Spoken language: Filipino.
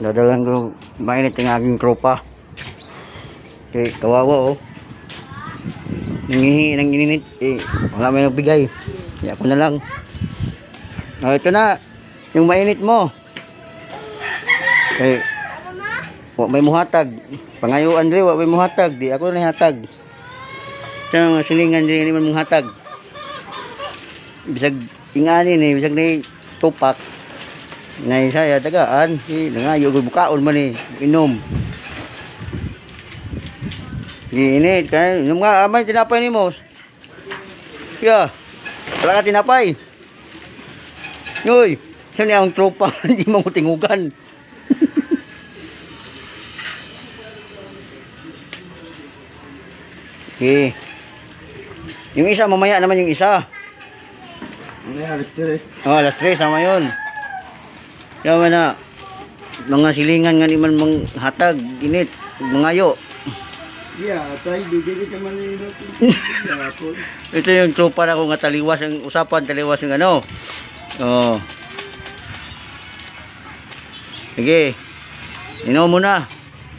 Dadalan ko mainit ang aking tropa. Okay, kawawa oh. Nangihingi ng ininit. Eh, wala may nagbigay. Kaya ako na lang. Oh, ito na. Yung mainit mo. Eh, wa may muhatag. Pangayo Andre, wa may muhatag. Di ako na hatag. Sa mga silingan, di naman muhatag. Bisag ingani ni, bisag ni tupak. Ngay saya tagaan, si nangayo gud bukaon man ni inom. Gini, kay inom nga amay tinapay ni Mos. Ya. Wala ka tinapay. Yoy, siya niya ang tropa, hindi mo tingugan. Okay. Yung isa, mamaya naman yung isa. Yan, Victor eh? Oh, alas 3, sama yun. Kaya na, mga silingan nga ni man mang hatag, init, mangayo. Yeah, tayo, bigyan ka man. Ito yung tropa na ko nga taliwas ang usapan, taliwas yung ano. Oh. Sige. Inom mo na.